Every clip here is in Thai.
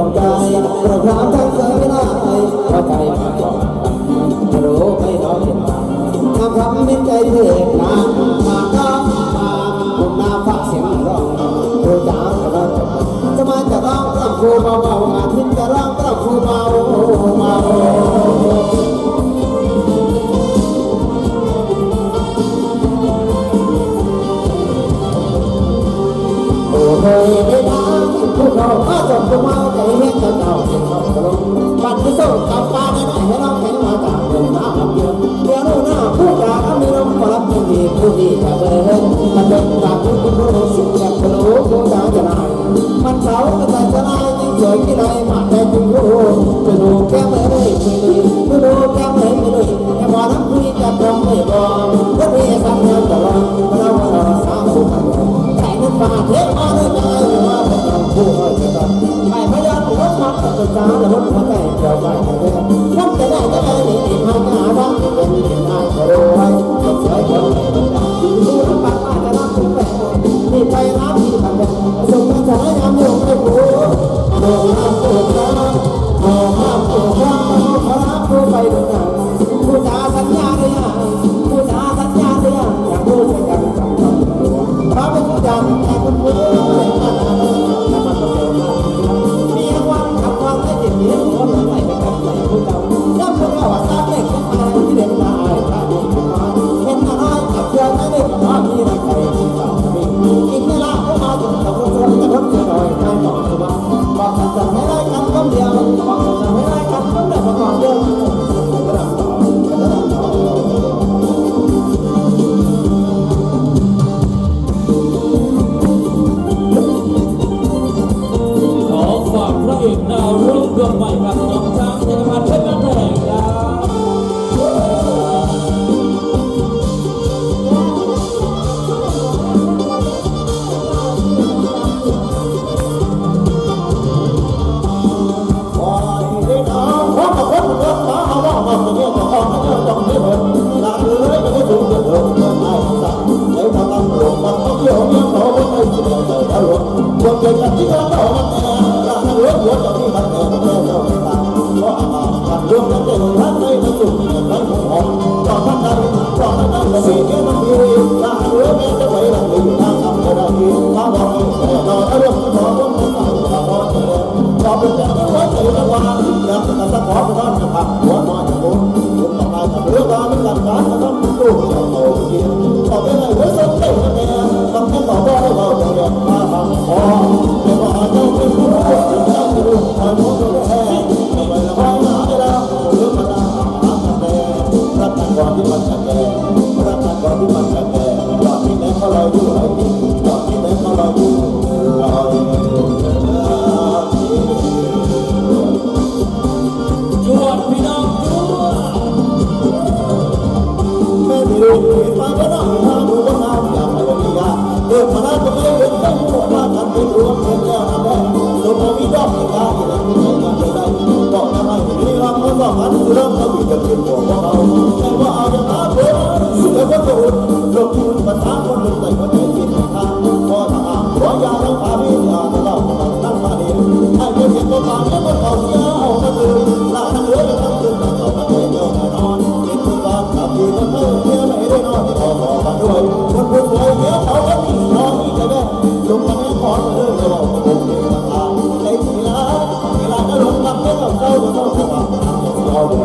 คนใจเราะความทักใยไม่ได้เพราะใจมาก่อนรู้ไม่ต้องเห็นตาถ้าคำนิจใจเพื่อนมามาก็มาคุณมาฟังเสียงร้องรู้จักกระร้อจะมาจะร้องกระครูเบาๆอาทิ้งกจะร้องกระครูเบาเบา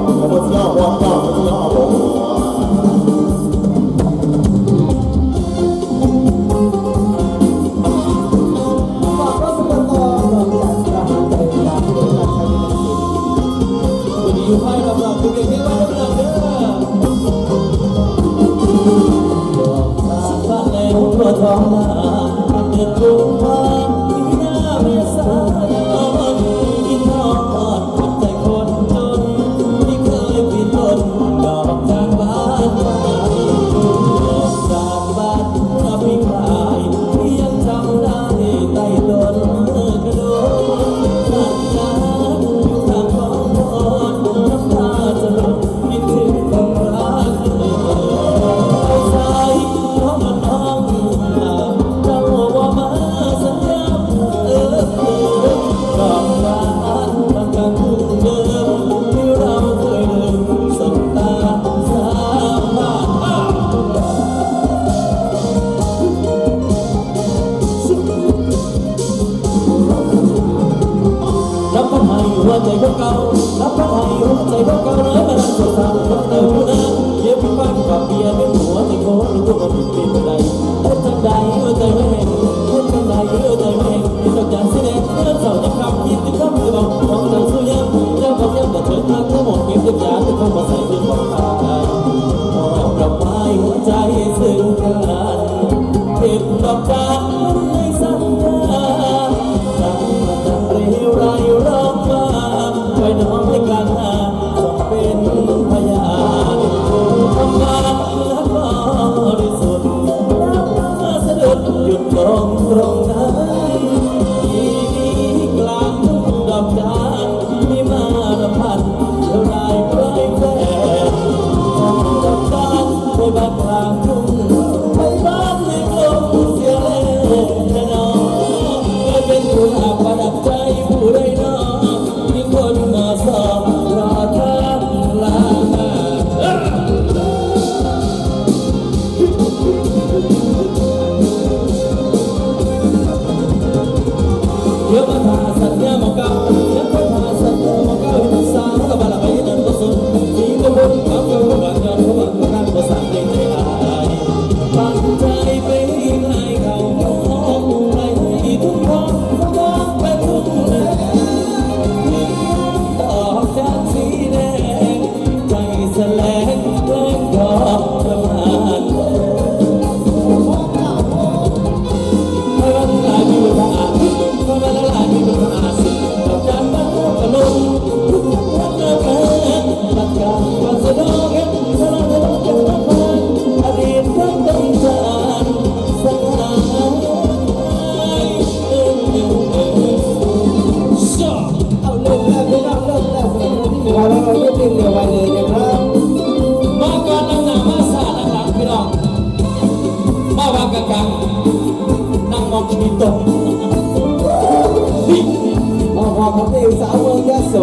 我不知道，我不知道，我不。 เลยนะครับมาก่อนนางหนามาสาหลังพี่น้องมาวางกันกันนั่งมองชีวิตตกมาพอกับเด็กสาวเมืองยะโส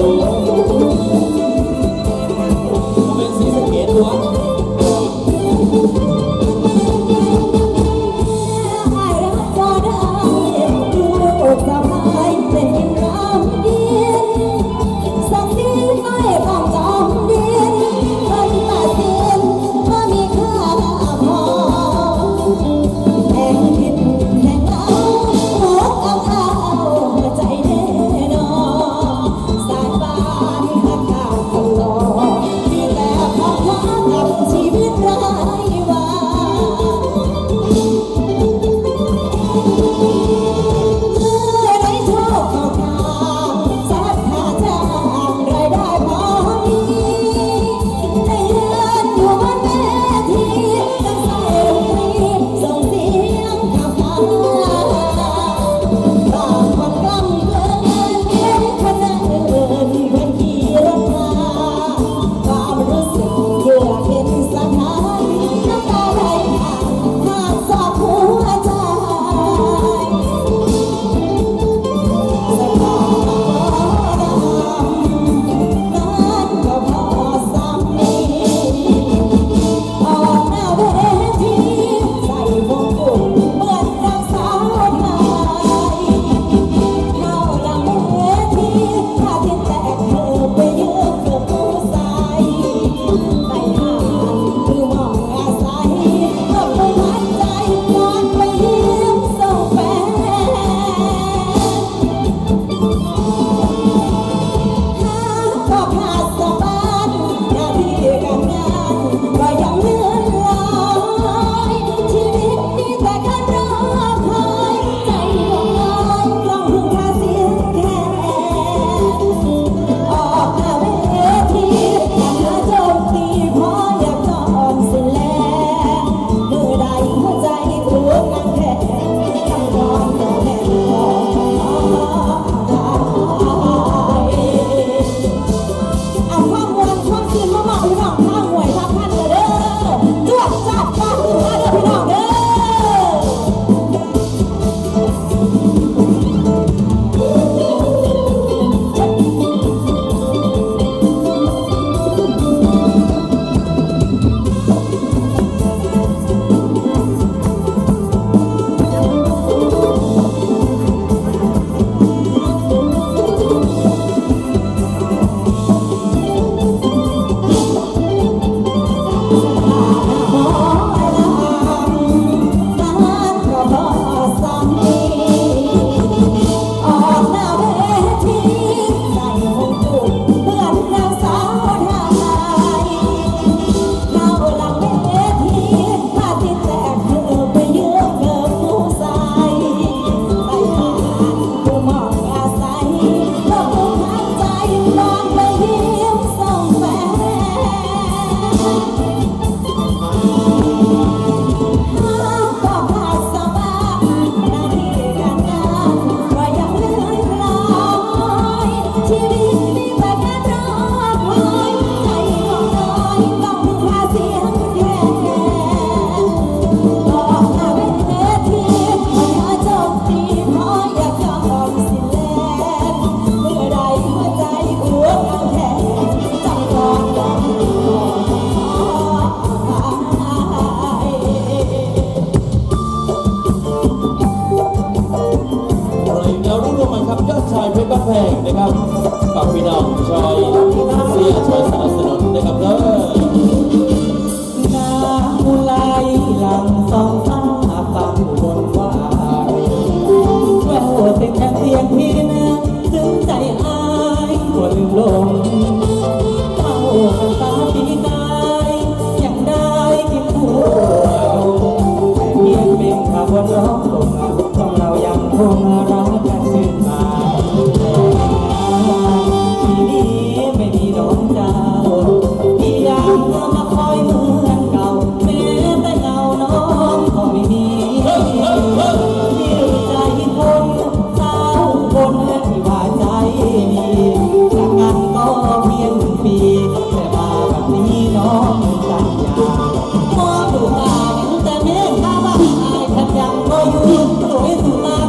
นะครับฝากพี่น้องช่วยเสียช่วยสนับสนุนนะครับเด้อน้ำไหลลังสองตั้าบตังบนว่าเราเป็นแค่เพียงพี่นะซึ้งใจอายคนลงเอาตาพี่ตายยังได้กินหัวเพียงเป็นข้าวร้อง 我怎？